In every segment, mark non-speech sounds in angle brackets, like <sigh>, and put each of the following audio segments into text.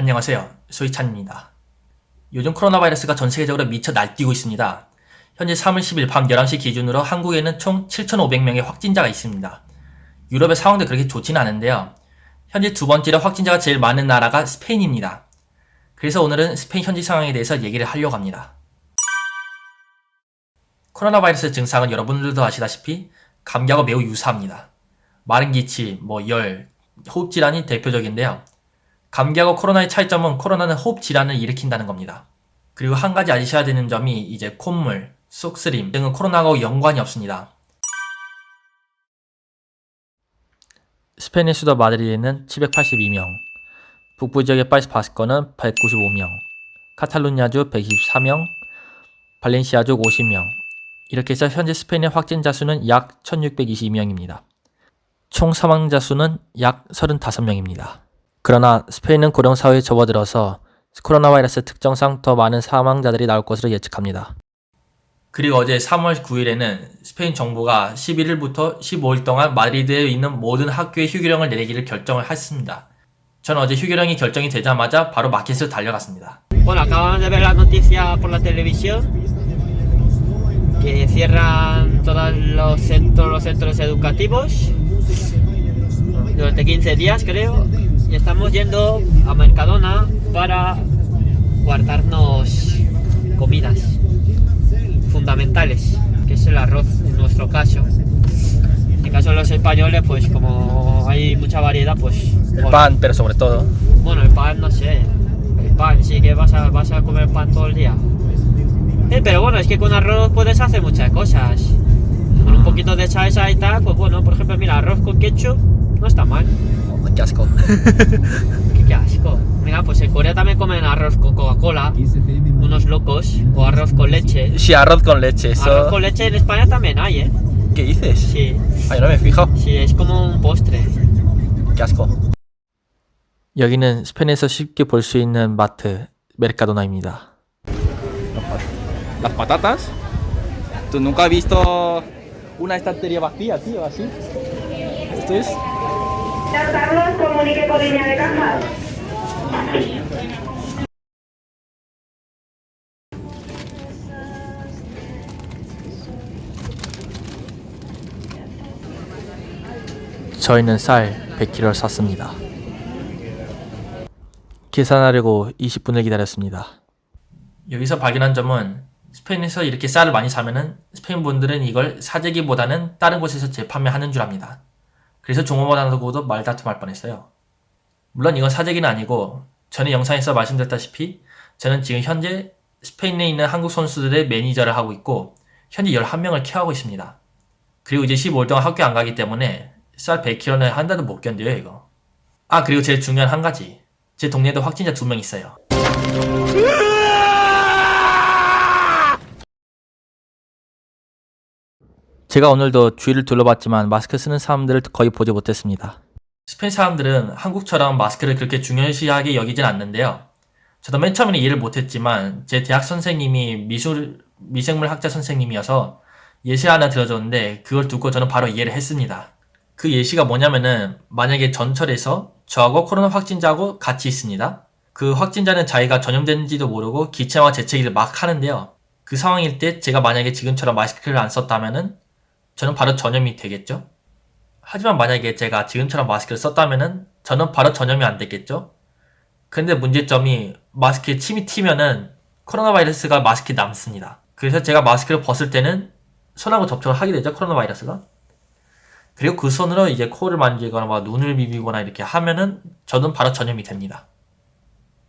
안녕하세요. 소이찬입니다. 요즘 코로나 바이러스가 전 세계적으로 미쳐 날뛰고 있습니다. 현재 3월 10일 밤 11시 기준으로 한국에는 총 7,500명의 확진자가 있습니다. 유럽의 상황도 그렇게 좋지는 않은데요. 현재 두 번째로 확진자가 제일 많은 나라가 스페인입니다. 그래서 오늘은 스페인 현지 상황에 대해서 얘기를 하려고 합니다. 코로나 바이러스 증상은 여러분들도 아시다시피 감기하고 매우 유사합니다. 마른 기침, 뭐 열, 호흡 질환이 대표적인데요. 감기하고 코로나의 차이점은 코로나는 호흡 질환을 일으킨다는 겁니다. 그리고 한 가지 아셔야 되는 점이 이제 콧물, 쏙쓰림 등은 코로나하고 연관이 없습니다. 스페인의 수도 마드리드는 782명, 북부 지역의 파이스 바스커는 195명, 카탈루냐주 124명, 발렌시아주 50명. 이렇게 해서 현재 스페인의 확진자 수는 약 1622명입니다. 총 사망자 수는 약 35명입니다. 그러나 스페인은 고령 사회에 접어들어서 코로나 바이러스 특정상 더 많은 사망자들이 나올 것으로 예측합니다. 그리고 어제 3월 9일에는 스페인 정부가 11일부터 15일 동안 마드리드에 있는 모든 학교에 휴교령을 내리기를 결정을 했습니다. 전 어제 휴교령이 결정이 되자마자 바로 마켓을 달려갔습니다. Bueno, acabamos de ver la noticia por la televisión que cierran todos los centros, los centros educativos durante 15 días, creo, estamos yendo a Mercadona para guardarnos comidas fundamentales, que es el arroz en nuestro caso. En el caso de los españoles, pues como hay mucha variedad, pues El pan, pero sobre todo. bueno, el pan no sé. El pan, sí que vas a, vas a comer pan todo el día. Eh, pero bueno, es que con arroz puedes hacer muchas cosas. Con un poquito de salsa y tal, pues bueno, por ejemplo, mira, arroz con ketchup no está mal. qué asco. <laughs> Qué, qué asco. Mira, pues en Corea también comen arroz con Coca-Cola, unos locos, o arroz con leche. Sí, arroz con leche, Arroz con leche en España también hay, ¿eh? ¿Qué dices? Sí, Ay, no me fijo. sí, es como un postre. Qué asco. 여기는 스페인에서 쉽게 볼 수 있는 마트 메르카도나입니다. las patatas. Tú nunca has visto una estantería vacía, tío, así. Esto es. Carlos, comunique por línea de caja. 저희는 쌀 100kg를 샀습니다. 계산하려고 20분을 기다렸습니다. 여기서 발견한 점은 스페인에서 이렇게 쌀을 많이 사면은 스페인 분들은 이걸 사재기보다는 다른 곳에서 재판매하는 줄 압니다. 그래서 종업원하고도 말다툼할 뻔했어요. 물론 이건 사재기는 아니고 전에 영상에서 말씀드렸다시피 저는 지금 현재 스페인에 있는 한국 선수들의 매니저를 하고 있고 현재 11명을 케어하고 있습니다. 그리고 이제 15일 동안 학교 안 가기 때문에 쌀 100kg는 한 달도 못 견뎌요 이거. 아 그리고 제일 중요한 한 가지 제 동네에도 확진자 두 명 있어요. 제가 오늘도 주위를 둘러봤지만 마스크 쓰는 사람들을 거의 보지 못했습니다. 스페인 사람들은 한국처럼 마스크를 그렇게 중요시하게 여기진 않는데요. 저도 맨 처음에는 이해를 못했지만 제 대학 선생님이 미술 미생물 학자 선생님이어서 예시 하나 들어줬는데 그걸 듣고 저는 바로 이해를 했습니다. 그 예시가 뭐냐면은 만약에 전철에서 저하고 코로나 확진자하고 같이 있습니다. 그 확진자는 자기가 전염된지도 모르고 기체와 재채기를 막 하는데요. 그 상황일 때 제가 만약에 지금처럼 마스크를 안 썼다면은 저는 바로 전염이 되겠죠. 하지만 만약에 제가 지금처럼 마스크를 썼다면은 저는 바로 전염이 안 됐겠죠. 근데 문제점이 마스크에 침이 튀면은 코로나 바이러스가 마스크에 남습니다. 그래서 제가 마스크를 벗을 때는 손하고 접촉을 하게 되죠. 코로나 바이러스가. 그리고 그 손으로 이제 코를 만지거나 막 눈을 비비거나 이렇게 하면은 저는 바로 전염이 됩니다.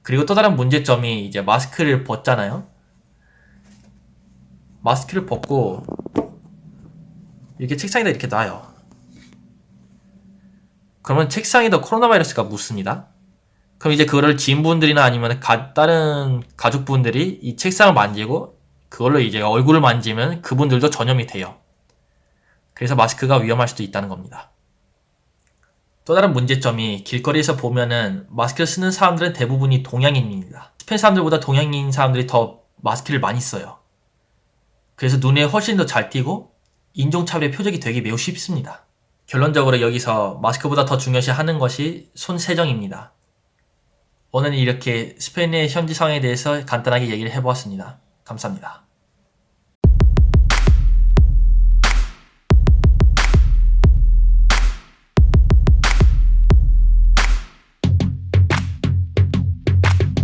그리고 또 다른 문제점이 이제 마스크를 벗잖아요. 마스크를 벗고 이렇게 책상에다 이렇게 놔요. 그러면 책상에다 코로나 바이러스가 묻습니다. 그럼 이제 그거를 지인분들이나 아니면 가- 다른 가족분들이 이 책상을 만지고 그걸로 이제 얼굴을 만지면 그분들도 전염이 돼요. 그래서 마스크가 위험할 수도 있다는 겁니다. 또 다른 문제점이 길거리에서 보면은 마스크를 쓰는 사람들은 대부분이 동양인입니다. 스페인 사람들보다 동양인 사람들이 더 마스크를 많이 써요. 그래서 눈에 훨씬 더 잘 띄고 인종차별의 표적이 되기 매우 쉽습니다. 결론적으로 여기서 마스크보다 더 중요시 하는 것이 손 세정입니다. 오늘 이렇게 스페인의 현지 상황에 대해서 간단하게 얘기를 해보았습니다. 감사합니다.